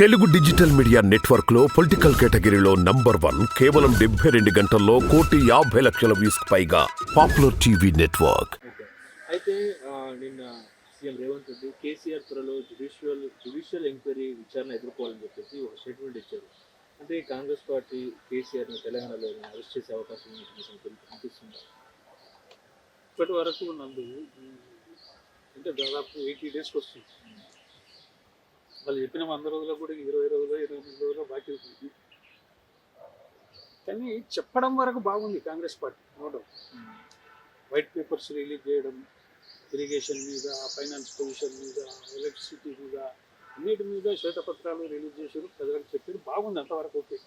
Telugu digital media నెట్వర్క్లో political కేటగిరీలో number one కేవలం డెబ్బై రెండు గంటల్లో కోటి యాభై లక్షల వ్యూస్ పైగా పాపులర్ టీవీ నెట్వర్క్. అయితే నిన్న సీఎం రేవంత్ రెడ్డి కేసీఆర్ త్వరలో జుడిషియల్ జుడిషియల్ ఎంక్వైరీ విచారణ ఎదుర్కోవాలని చెప్పేసి ఒక స్టేట్మెంట్ ఇచ్చారు. అంటే కాంగ్రెస్ పార్టీ కేసీఆర్ని తెలంగాణలో అరెస్ట్ చేసే అవకాశం అనిపిస్తుంది? ఇప్పటి వరకు నందు అంటే దాదాపు ఎయిటీ డేస్కి వస్తుంది. వాళ్ళు చెప్పిన వంద రోజుల్లో కూడా ఇరవై రోజులు ఇరవై ఎనిమిది రోజుల్లో బాకీ అవుతుంది కానీ చెప్పడం వరకు బాగుంది Congress party no doubt. White papers release చేయడం ఇరిగేషన్ మీద ఫైనాన్స్ పొజిషన్ మీద ఎలక్ట్రిసిటీ మీద అన్నిటి మీద శ్వేతపత్రాలు రిలీజ్ చేశారు. ప్రజలకు చెప్పారు బాగుంది అంతవరకు ఓకే.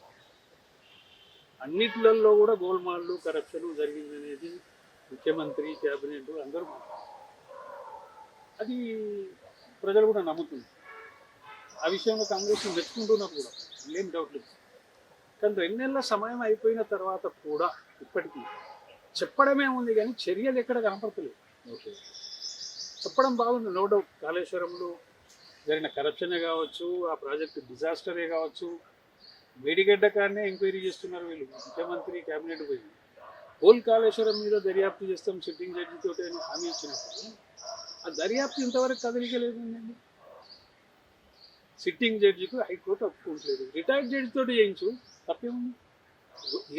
అన్నిట్లలో కూడా గోల్మాల్లు కరప్షన్ జరిగిందనేది ముఖ్యమంత్రి క్యాబినెట్ అందరూ అది ప్రజలు కూడా నమ్ముతుంది ఆ విషయంలో కాంగ్రెస్ మెచ్చుకుంటున్నారు కూడా ఏం డౌట్ లేదు. కానీ రెండు నెలల సమయం అయిపోయిన తర్వాత కూడా ఇప్పటికీ చెప్పడమే ఉంది కానీ చర్యలు ఎక్కడ కనపడతలేదు. ఓకే. చెప్పడం బాగుంది నో డౌట్. కాళేశ్వరంలో జరిగిన కరప్షనే కావచ్చు ఆ ప్రాజెక్టు డిజాస్టరే కావచ్చు వేడిగడ్డ కాడనే ఎంక్వైరీ చేస్తున్నారు వీళ్ళు. ముఖ్యమంత్రి క్యాబినెట్ పోయి హోల్ కాళేశ్వరం మీద దర్యాప్తు చేస్తాం సిట్టింగ్ జడ్జితో అని హామీ ఇచ్చినప్పుడు ఆ దర్యాప్తు ఇంతవరకు కదలికలేదండి సిట్టింగ్ జడ్జికి హైకోర్టు ఒప్పుకోవట్లేదు. రిటైర్డ్ జడ్జి తోటి చేయించు తప్పేముంది?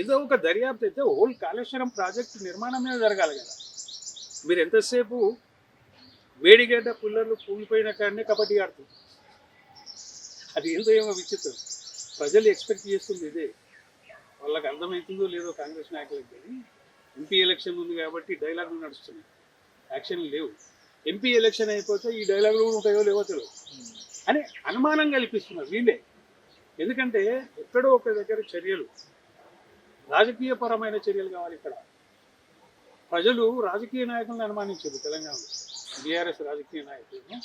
ఏదో ఒక దర్యాప్తు అయితే హోల్ కాళేశ్వరం ప్రాజెక్టు నిర్మాణమే జరగాలి కదా. మీరు ఎంతసేపు వేడిగడ్డ పుల్లర్లు కూలిపోయిన కాడనే కబడ్డీ ఆడుతుంది. అది ఏందో ఏమో విచిత్రం. ప్రజలు ఎక్స్పెక్ట్ చేస్తుంది ఇదే. వాళ్ళకి అర్థమవుతుందో లేదో కాంగ్రెస్ నాయకులకు కానీ ఎంపీ ఎలక్షన్ ఉంది కాబట్టి డైలాగులు నడుస్తున్నాయి. యాక్షన్ లేవు. ఎంపీ ఎలక్షన్ అయిపోతే ఈ డైలాగులు కూడా ఉంటాయో లేవో తెలియదు. అని అనుమానం కల్పిస్తున్నారు వీళ్ళే. ఎందుకంటే ఎక్కడో ఒక దగ్గర చర్యలు రాజకీయపరమైన చర్యలు కావాలి ఇక్కడ. ప్రజలు రాజకీయ నాయకులను అనుమానించారు తెలంగాణలో. బీఆర్ఎస్ రాజకీయ నాయకులను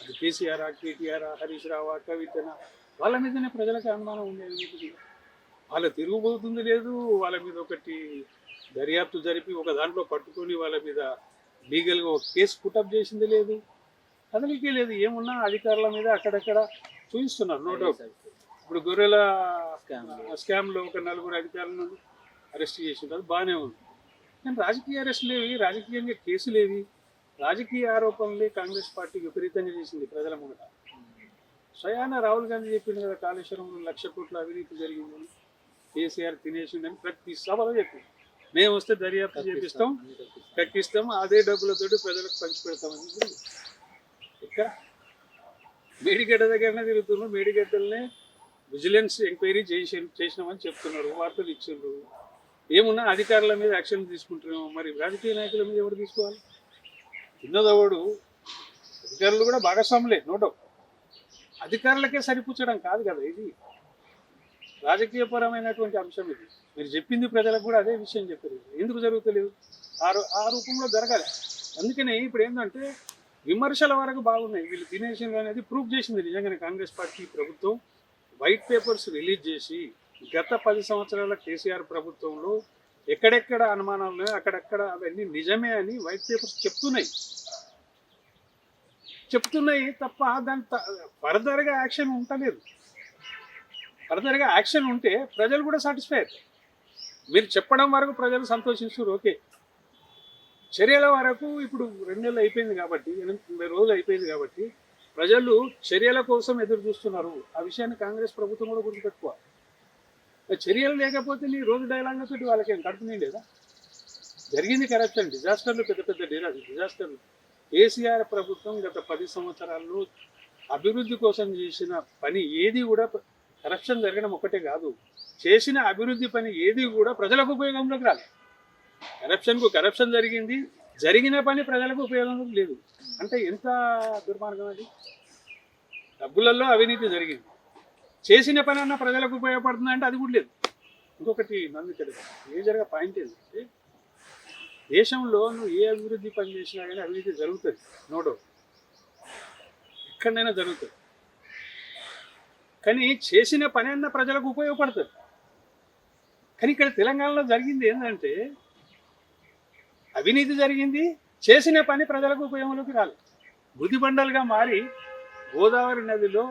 అది కేసీఆర్ కేటీఆర్ హరీష్ రావు కవితన వాళ్ళ మీదనే ప్రజలకు అనుమానం ఉండేది వాళ్ళ తిరుగుబోతుంది లేదు వాళ్ళ మీద ఒకటి దర్యాప్తు జరిపి ఒక దాంట్లో పట్టుకొని వాళ్ళ మీద లీగల్గా ఒక కేసు పుటప్ చేసింది లేదు. కదలికే లేదు. ఏమున్నా అధికారుల మీద అక్కడక్కడ చూపిస్తున్నారు నో డౌట్ ఇప్పుడు గొర్రెల. స్కామ్లో ఒక నలుగురు అధికారులను అరెస్ట్ చేసిండ్రు. అది బాగానే ఉంది. కానీ రాజకీయ అరెస్టులు ఏవి రాజకీయంగా కేసులు ఏవి? రాజకీయ ఆరోపణలే కాంగ్రెస్ పార్టీ విపరీతంగా చేసింది ప్రజల ముంగట స్వయాన రాహుల్ గాంధీ చెప్పింది కదా కాళేశ్వరంలో లక్ష కోట్ల అవినీతి జరిగిందని. కేసీఆర్ తినేసిందని ప్రతి సభలో చెప్పింది మేము వస్తే దర్యాప్తు చేపిస్తాం కక్కిస్తాం. అదే డబ్బులతోటి ప్రజలకు పంచిపెడతామని. ఇక్కడ మేడిగడ్డ దగ్గరనే తిరుగుతున్నారు. మేడిగడ్డలనే విజిలెన్స్ ఎంక్వైరీ చేసి చేసినామని చెప్తున్నారు. వార్తలు ఇచ్చిండ్రు. ఏమున్నా అధికారుల మీద యాక్షన్ తీసుకుంటున్నాము మరి రాజకీయ నాయకుల మీద ఎవరు తీసుకోవాలి? చిన్నదవాడు అధికారులు కూడా భాగస్వాములే నో డౌట్. అధికారులకే సరిపుచ్చడం కాదు కదా ఇది. రాజకీయపరమైనటువంటి అంశం ఇది. మీరు చెప్పింది ప్రజలకు కూడా అదే విషయం చెప్పారు. ఎందుకు జరుగుతలేదు? ఆ ఆ రూపంలో జరగాలి. అందుకనే ఇప్పుడు ఏంటంటే విమర్శల వరకు బాగున్నాయి. వీళ్ళు తినేసింది అనేది ప్రూవ్ చేసింది నిజంగానే కాంగ్రెస్ పార్టీ ప్రభుత్వం. వైట్ పేపర్స్ రిలీజ్ చేసి గత పది సంవత్సరాల కేసీఆర్ ప్రభుత్వంలో ఎక్కడెక్కడ అనుమానాలు ఉన్నాయో అక్కడక్కడ అవన్నీ నిజమే అని వైట్ పేపర్స్ చెప్తున్నాయి. చెప్తున్నాయి తప్ప దాని ఫర్దర్గా యాక్షన్ ఉంటలేదు ఫర్దర్గా యాక్షన్ ఉంటే ప్రజలు కూడా సాటిస్ఫై అవుతారు మీరు చెప్పడం వరకు ప్రజలు సంతోషిస్తారు ఓకే. చర్యల వరకు ఇప్పుడు రెండు నెలలు అయిపోయింది కాబట్టి ఎనిమిది రోజులు అయిపోయింది కాబట్టి ప్రజలు చర్యల కోసం ఎదురు చూస్తున్నారు. ఆ విషయాన్ని కాంగ్రెస్ ప్రభుత్వం కూడా గుర్తుపెట్టుకోవాలి చర్యలు లేకపోతే నీ రోజు డైలాగ్లతో వాళ్ళకి ఏం కడుపునే లేదా జరిగింది కరప్షన్ డిజాస్టర్లు పెద్ద పెద్ద డిజాస్టర్లు. కేసీఆర్ ప్రభుత్వం గత పది సంవత్సరాల్లో అభివృద్ధి కోసం చేసిన పని ఏది కూడా కరప్షన్ జరగడం ఒకటే కాదు. చేసిన అభివృద్ధి పని ఏది కూడా ప్రజలకు ఉపయోగంలోకి రాలేదు. కరప్షన్కు కరప్షన్ జరిగింది. జరిగిన పని ప్రజలకు ఉపయోగం లేదు. అంటే ఎంత దుర్మార్గం అది? డబ్బులలో అవినీతి జరిగింది. చేసిన పని అన్న ప్రజలకు ఉపయోగపడుతుంది అంటే అది కూడా లేదు. ఇంకొకటి నన్ను ఇక్కడ మేజర్గా పాయింట్ ఏంటంటే దేశంలో నువ్వు ఏ అభివృద్ధి పని చేసినా కానీ అవినీతి జరుగుతుంది. No doubt. ఎక్కడైనా జరుగుతుంది. కానీ చేసిన పని అన్న ప్రజలకు ఉపయోగపడుతుంది. కానీ ఇక్కడ తెలంగాణలో జరిగింది ఏంటంటే అవినీతి జరిగింది చేసిన పని ప్రజలకు ఉపయోగంలోకి రాలేదు. గుదిబండలుగా మారి గోదావరి నదిలో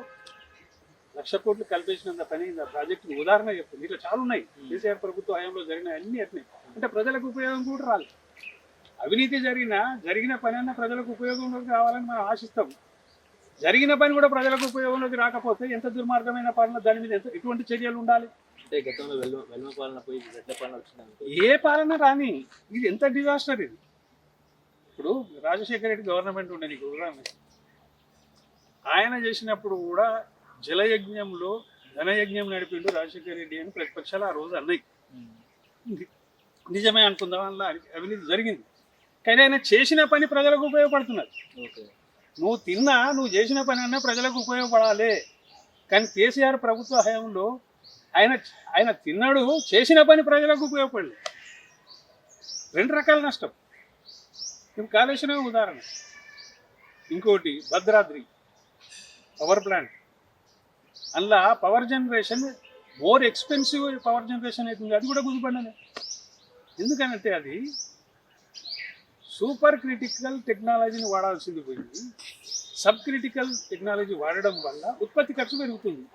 లక్ష కోట్లు కల్పించినంత పని ఆ ప్రాజెక్టు ఉదాహరణ చెప్తుంది ఇట్లా చాలా ఉన్నాయి. కేసీఆర్ ప్రభుత్వ హయాంలో జరిగిన అన్ని అట్నే. అంటే ప్రజలకు ఉపయోగం కూడా రాలేదు. అవినీతి జరిగిన జరిగిన పని అన్న ప్రజలకు ఉపయోగంలోకి రావాలని మనం ఆశిస్తాం జరిగిన పని కూడా ప్రజలకు ఉపయోగంలోకి రాకపోతే ఎంత దుర్మార్గమైన పాలన దాని మీద ఎటువంటి చర్యలు ఉండాలి? ఏ పాలన రాని ఇది ఎంత డిజాస్టర్ ఇది? ఇప్పుడు రాజశేఖర రెడ్డి గవర్నమెంట్ ఉండే నీకు ఆయన చేసినప్పుడు కూడా జలయజ్ఞంలో ధనయజ్ఞం నడిపిండు రాజశేఖర రెడ్డి అని ప్రతిపక్షాలు ఆ రోజు అన్నాయి. నిజమే అనుకుందాం అలా అవినీతి జరిగింది. కానీ ఆయన చేసిన పని ప్రజలకు ఉపయోగపడుతున్నది. ఓకే. నువ్వు తిన్నా నువ్వు చేసిన పని అన్నా ప్రజలకు ఉపయోగపడాలి. కానీ కేసీఆర్ ప్రభుత్వ హయాంలో ఆయన ఆయన తిన్నాడు చేసిన పని ప్రజలకు ఉపయోగపడలేదు రెండు రకాల నష్టం. ఇవి కాళేశ్వరం ఉదాహరణ. ఇంకోటి భద్రాద్రి పవర్ ప్లాంట్ అందులో power generation more expensive power generation అవుతుంది. అది కూడా కుదిపండి ఎందుకనంటే అది సూపర్ క్రిటికల్ టెక్నాలజీని వాడాల్సింది పోయింది. సబ్ క్రిటికల్ టెక్నాలజీ వాడడం వల్ల ఉత్పత్తి ఖర్చు పెరుగుతుంది.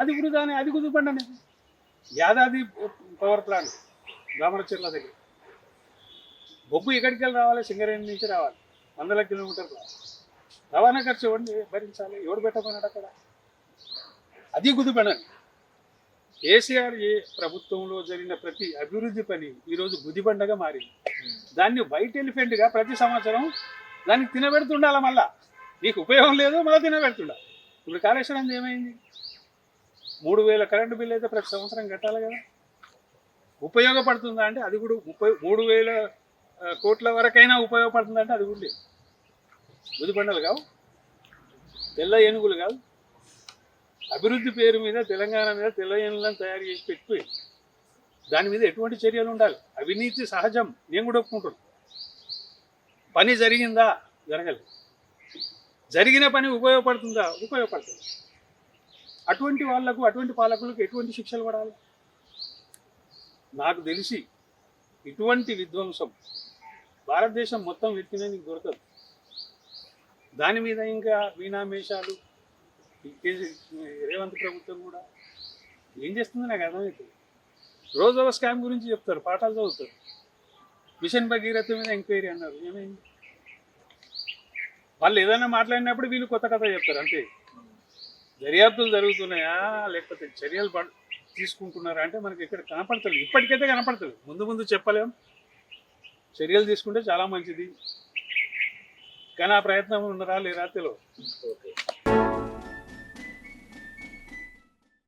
అది వృధానే అది కుదుపండి యాదాది పవర్ ప్లాంట్ రామరచెర్ల దగ్గర. బొబ్బు ఎక్కడికి వెళ్ళి రావాలి? సింగరేణి నుంచి రావాలి. వందల కిలోమీటర్లు. రవాణా ఖర్చు ఎవరిని భరించాలి? ఎవడు పెట్టమన్నాడు అక్కడ? అది కుదిపండి కేసీఆర్ ఏ ప్రభుత్వంలో జరిగిన ప్రతి అభివృద్ధి పని ఈరోజు గుదిబండగా మారింది. దాన్ని వైట్ ఎలిఫెంట్గా ప్రతి సంవత్సరం దాన్ని తినబెడుతుండాలి మళ్ళా? నీకు ఉపయోగం లేదు మళ్ళీ తినబెడుతుండాలి? ఇప్పుడు కాళేశ్వరం ఏమైంది? మూడు వేల కరెంటు బిల్లు అయితే ప్రతి సంవత్సరం కట్టాలి కదా. ఉపయోగపడుతుందా అంటే అది కూడా ముప్పై మూడు వేల కోట్ల వరకైనా ఉపయోగపడుతుందంటే అది కూడా లేదు. గుదిబండలు కావు తెల్ల ఏనుగులు కాదు అభివృద్ధి పేరు మీద తెలంగాణ మీద తెల్ల తయారు చేసి పెట్టి దాని మీద ఎటువంటి చర్యలు ఉండాలి? అవినీతి సహజం. నేను కూడా ఒప్పుకుంటాను పని జరిగిందా? జరగలేదు. జరిగిన పని ఉపయోగపడుతుందా? ఉపయోగపడుతుంది అటువంటి వాళ్ళకు అటువంటి పాలకులకు ఎటువంటి శిక్షలు పడాలి? నాకు తెలిసి ఇటువంటి విధ్వంసం భారతదేశం మొత్తం వెతికినా నీకు దొరకదు దాని మీద ఇంకా వీణామేషాలు ఈ రేవంత్ ప్రభుత్వం కూడా ఏం చేస్తుందో నాకు అర్థమవుతుంది రోజు ఒక స్కామ్ గురించి చెప్తారు పాఠాలు చదువుతారు. మిషన్ భగీరథ మీద ఎంక్వైరీ అన్నారు. ఏమైంది? వాళ్ళు ఏదైనా మాట్లాడినప్పుడు వీళ్ళు కొత్త కథ చెప్తారు అంతే. దర్యాప్తులు జరుగుతున్నాయా? లేకపోతే చర్యలు తీసుకుంటున్నారా? అంటే మనకి ఇక్కడ కనపడతలేదు. ఇప్పటికైతే కనపడుతుంది ముందు ముందు చెప్పలేం. చర్యలు తీసుకుంటే చాలా మంచిది. కానీ ఆ ప్రయత్నం ఉన్నరా లేరా తెలియదు. ఓకే.